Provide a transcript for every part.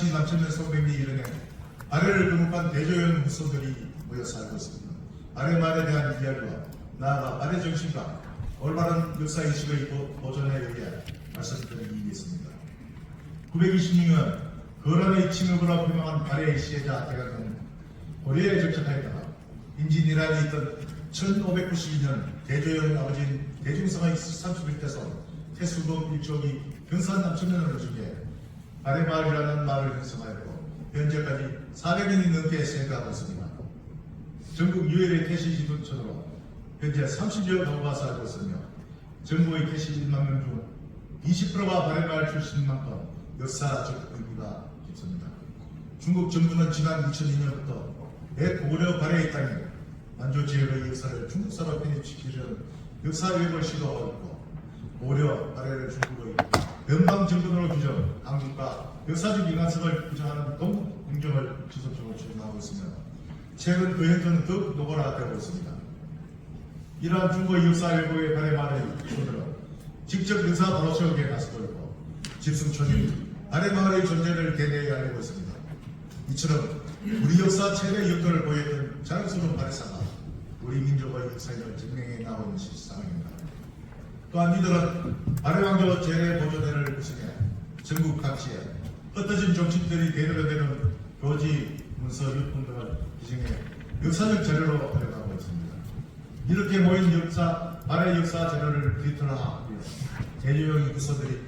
경산시 남천면 성백리 일행에 아래를 거듭한 대조연 후손들이 모여 살고 있습니다. 아래 말에 대한 이야기와 나아가 아래 정신과 올바른 역사 인식의 보- 보존에 의해 말씀드리겠습니다. 926년 거란의 침입으로 유명한 발해의 시해자 대각은 고려에 정착하였다가 임진이란이 있던 1592년 대조영 아버지인 대중성의 31대손 태수범 일족이 경산 남천면을 중에 아래마을이라는 마을을 형성하였고 현재까지 400년이 넘게 생각하고 있습니다. 전국 유일의 태시 지도촌으로 현재 30여 가구가 살고 있으며 전국의 태시 1만 명 중 20%가 바레마을 출신인 만큼 역사적 의미가 깊습니다. 중국 정부는 지난 2002년부터 대고려 발해의 땅에 만주 지역의 역사를 중국사로 편입시키려는 역사 왜곡을 시도하고 있고 고려 발해를 중국의 변방 정권으로 규정 한국과 역사적 인간성을 부정하는 동북 공정을 지속적으로 추진하고 있으며 최근 그 행태는 더욱 노골화되고 있습니다. 이러한 중국의 역사 왜곡의 발해마을의 손으로 직접 역사 세우기에 나서고 있고 집승촌이 발해마을의 존재를 대대히 알리고 있습니다. 이처럼 우리 역사 최대 역도를 보였던 자랑스러운 발해사가 우리 민족의 역사를 증명해 나오는 실상입니다. 또한 이들은 발해왕조 재래 보존회를 구성해 전국 각지에 흩어진 정치들이 대들어대는 교지, 문서, 유품 등을 기증해 역사적 자료로 활용하고 있습니다. 이렇게 모인 역사, 발해 역사 자료를 뒤틀어하고 대유형 부서들이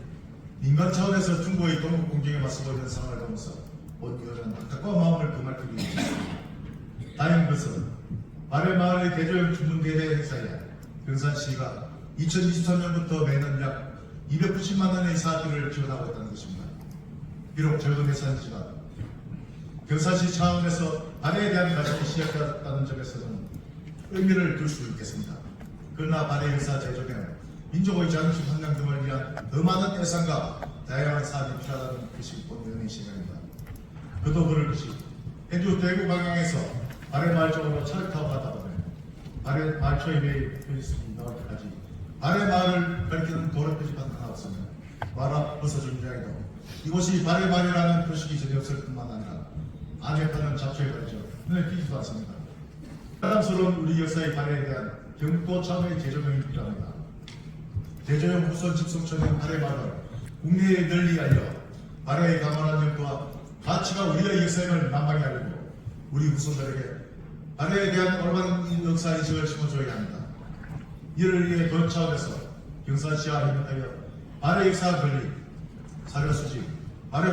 민간 차원에서 중국의 동북 공정에 맞서고 있는 상황을 보면서 온 여러분 안타까운 마음을 금할기로 있습니다. 다행인 것은 발해 마을의 대조형 주문 대대 행사에 경산시가 2023년부터 매년 약 290만 원의 사비를 지원하고 있다는 것입니다. 비록 적은 예산이지만 경산시 차원에서 발해에 대한 가치이 시작되었다는 점에서는 의미를 둘 수 있겠습니다. 그러나 발해 역사 제조는 민족의 자존심 함량 등을 위한 더 많은 예산과 다양한 사업이 필요하다는 것이 본연의 시각입니다. 그도 그럴 것이 해주 대구 방향에서 발해 마을 쪽으로 차를 타고 가다 보면 발해 마을 초입에 표지선이 나올 때까지 발해 마을을 가리키는 도로 표지판 하나 없으면 말앞 벗어진 모양이다. 이곳이 발해 마을이라는 표식이 전혀 없을 뿐만 아니라 안에 파는 잡초에 가리죠. 눈에 띄지도 않습니다. 사랑스러운 우리 역사의 발해에 대한 경도 차원의 재조명이 필요합니다. 대조영 후손 집성촌의 발해 마을을 국내에 널리 알려 발해의 강원한 영토와 가치가 우리의 역사임을 난방히 알리고 우리 후손들에게 발해에 대한 올바른 역사 인식을 심어줘야 합니다. 이를 위해 본 차원에서 경산시와 협력하여 발해 역사 권리, 사료 수집, 발해